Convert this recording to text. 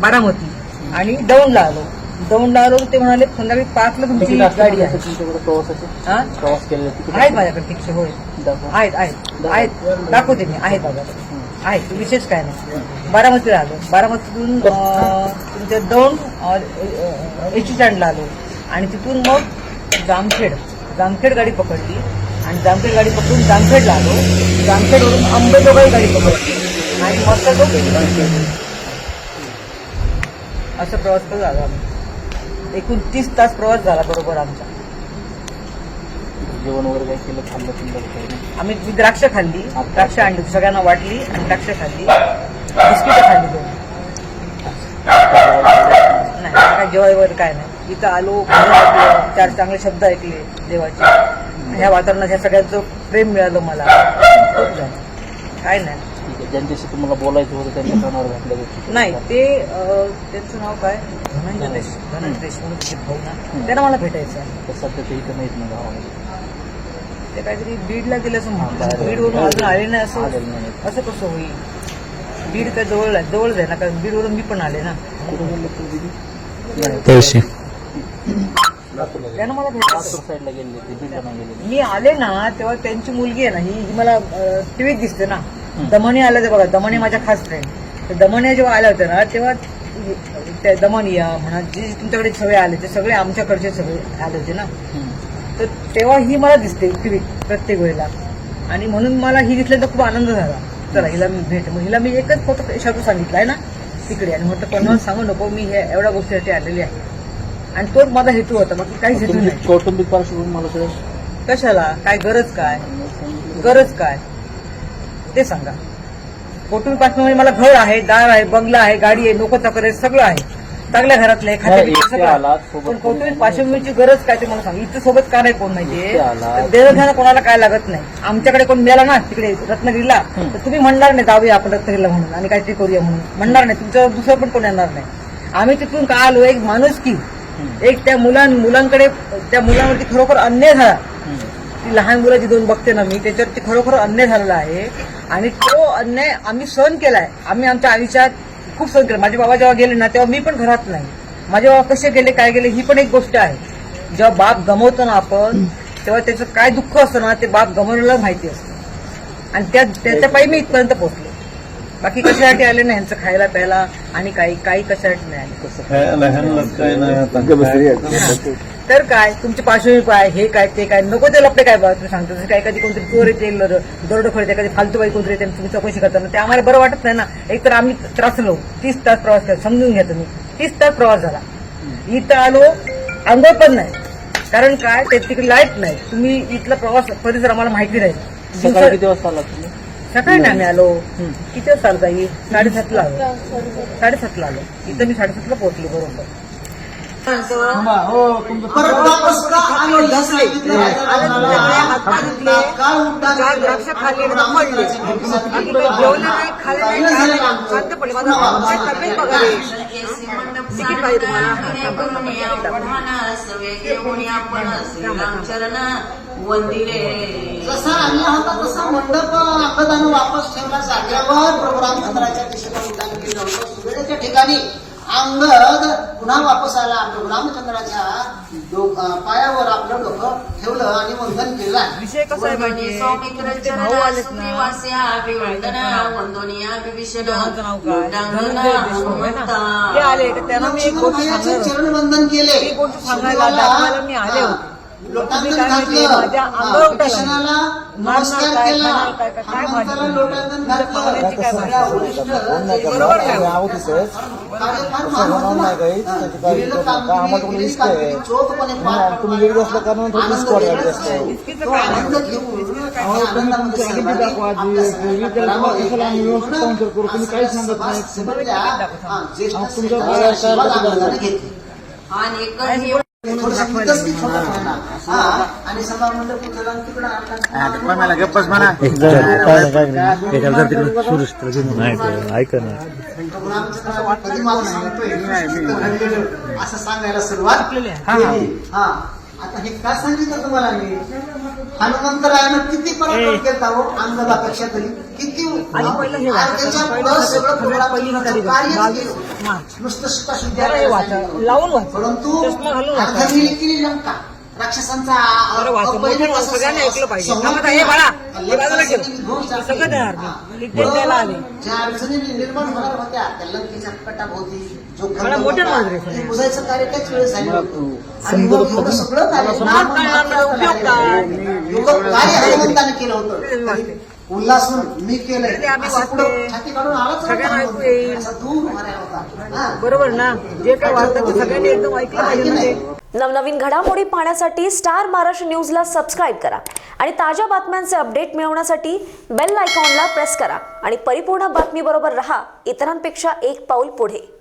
बारामती. आणि दौंडला आलो. दौंडला आलो ते म्हणाले संध्याकाळी पाचला तुमची गाडी का आहे. हा? प्रवास केलेले आहेत माझ्याकडे तिकीट होय. आहेत आहेत आहेत. दाखवते मी आहेत माझ्याकडे. आहेत विशेष काय नाही. बारामतीला आलो. बारामतीतून अं, तुमच्या एस टी स्टँडला आलो. आणि तिथून मग जामखेड. जामखेड गाडी पकडली. आणि जामखेड गाडी पकडून जामखेडला आलो. जामखेडवरून अंबेजोगाई गाडी पकडली. आणि मस्त असं प्रवास करत आलो आम्ही एकूण तीस तास प्रवास झाला बरोबर आमचा. जेवण वगैरे काय केलं खाल्लं पिल्लं आम्ही मी द्राक्ष खाल्ली. द्राक्ष आणली. सगळ्यांना वाटली आणि द्राक्ष खाल्ली. बिस्किट खाल्ली. नाही काय जेवाय वगैरे काय नाही. इथं आलो चार चांगले शब्द ऐकले देवाचे. ह्या वातावरणात ह्या सगळ्यांचं प्रेम मिळालं मला. झालं. काय नाही. ज्यांच्याशी तुम्हाला बोलायचं होतं त्यांच्या कानावर घातल्या गोष्टी. नाही ते अं, त्यांचं नाव काय? धनंजय देश धनंजय देशमुख ते भाऊ ना? त्यांना मला भेटायचं आहे. तर सध्या ते इथं नाहीत ना गावामध्ये. ते काहीतरी बीडला गेलं असं बाहेर. म्हणतात बीडवरून अजून आले नाही असं. असं कसं होईल? बीड काय जवळ आहे? जवळच आहे ना? कारण बीडवरून मी पण आले ना. कुठं गेले तू दिदी पैसे त्यानं मला भेटायचं साईडला गेले ते बीडला नाही गेलेले. मी आले ना तेव्हा त्यांची मुलगी आहे ना ही ही मला टीव्हीत दिसते ना. दमणी आल्या ते बघा दमणी माझ्या खास फ्रेंड तर दमण्या जेव्हा आल्या होत्या ना तेव्हा त्या दमनिया म्हणा जे तुमच्याकडे सगळे आले ते सगळे आमच्याकडचे सगळे आले होते ना. तर तेव्हा ही मला दिसते प्रत्येक वेळेला. आणि म्हणून मला ही दिसल्यानंतर खूप आनंद झाला. चला हिला मी भेट मग हिला मी एकच फोटो शब्द सांगितला आहे ना तिकडे. आणि म्हटलं कोणाला सांगू नको मी हे एवढ्या गोष्टीसाठी आलेली आहे. आणि तोच माझा हेतू होता बाकी काहीच हेतू नाही. कौटुंबिक पार्श्वभूमी मला कशाला? काय गरज काय? गरज काय? ते सांगा. कौटुंबिक पार्श्वभूमी मला घर आहे दार आहे बंगला आहे गाडी आहे नोकर चाकर आहे सगळं आहे. चांगल्या घरातलं आहे. खाते नाही, पण कौटुंबिक पार्श्वभूमीची गरज काय ते मला सांग. इथं सोबत का नाही कोण आलात. देणं कोणाला काय लागत नाही. आमच्याकडे कोण मिळाला ना तिकडे रत्नागिरीला तर तुम्ही म्हणणार नाही जाऊया आपण रत्नागिरीला म्हणून. आणि काहीतरी करूया म्हणून. म्हणणार नाही तुमच्यावर दुसरं पण कोण येणार नाही. आम्ही तिथून का आलो? एक माणूस की. एक त्या मुलां मुलांकडे त्या मुलांवरती खरोखर अन्याय झाला. ती लहान मुलं जी दोन बघते ना मी त्याच्यावरती खरोखर अन्याय झालेला आहे. आणि तो अन्याय आम्ही सहन केलाय. आम्ही आमच्या आयुष्यात खूप सहन केला. माझे बाबा जेव्हा गेले ना तेव्हा मी पण घरात नाही. माझे बाबा कसे गेले काय गेले ही पण एक गोष्ट आहे. जेव्हा बाप गमवतो ना आपण तेव्हा त्याचं काय दुःख असतं ना ते बाप गमवलेलं माहिती असतं. आणि त्या त्याच्या पायी मी इथपर्यंत पोहोचले. बाकी कशासाठी आले नाही यांचं खायला प्यायला आणि काही काही कशासाठी नाही आले. कसं ह्याला तर काय? तुमची पार्श्वभूमी काय? हे काय? ते काय? नको ते लपडे काय बघा तुम्ही सांगतो जसं काय? कधी कोणतरी चोर येते दरोड येते कधी फालतू बाई कोणतरी येते तुम्ही चौकशी करताना ते आम्हाला बरं वाटत नाही ना. एक तर आम्ही त्रासलो. तीस तास प्रवास केला. समजून घ्या तुम्ही. तीस तास प्रवास झाला. इथं आलो. आंघोळ पण नाही. कारण काय? ते तिकडे लाइट नाही. तुम्ही इथला प्रवास परिसर आम्हाला माहिती नाही. किती वाजता तुम्ही? सकाळी नाही आम्ही आलो. किती वाजता आलो ताई? साडेसातला आलो. साडेसातला आलो. इथं मी साडेसातला पोहोचले बरोबर. परत वापस का? काय केलं? द्राक्ष खाल्ले पडले जेवलं नाही खाल्लं नाही काय काय झालं नाही. आमचं? शांत पडले माझा माझी तब्येत बघा. रे. तिकीट पाहिजे तुम्हाला. वंदिरे जसा आणला होता तसा मंडप अंगदानं वापस ठेवला जागेवर प्रभू रामचंद्राच्या दिशेला उड्डाण केलं होतं. सुवेळेच्या ठिकाणी अंगद पुन्हा वापस आला. प्रभू रामचंद्राच्या पायावर आपलं डोकं ठेवलं आणि वंदन केलं. चरण वंदन केले. मी आले लोटांगण घातलं. मारणार नमस्कार केला. भाजी? लोटांगण घातलं. चोखपणे पार पाडणं, आनंद वेगळाच असतो. तो आनंद घेऊन त्या आनंदामध्ये सहभागी आपल्या सगळ्यांना करावं. पूर्ण सभा समित्या, हा, ज्येष्ठ श्रेष्ठांचा आशीर्वाद आनंदाने घेतले. आणि हा, आणि सभा मंडप कुठं जाऊन तिकडं आणतात. गप्पच म्हणा. ऐक ना. असं सांगायला सुरुवात केली. हा. आता हे का सांगितलं तुम्हाला मी? हनुमंतरायानं किती पराक्रम केला हो अंगदापेक्षा तरी? किती त्याच्या पुढं सगळं. नुसतं वाचा. परंतु. अर्धमिली केली लंका. राक्षसांचा. ज्या अडचणी निर्माण होणार होत्या त्या लंकेच्या कटाभोवती जो बुजायचं कार्य त्याच वेळेस झालं आणि मग एवढं सगळं कार्य हनुमंताने केलं होतं. मी केलंय. हा. बरोबर ना? जे काय वाटतं ते सगळ्यांनी एकदम ऐकलं पाहिजे ते. नवनवीन घडामोडी पाहण्यासाठी स्टार महाराष्ट्र न्यूजला सबस्क्राईब करा आणि ताज्या बातम्यांचे अपडेट मिळवण्यासाठी बेल आयकॉनला प्रेस करा आणि परिपूर्ण बातमीबरोबर रहा. इतरांपेक्षा एक पाऊल पुढे.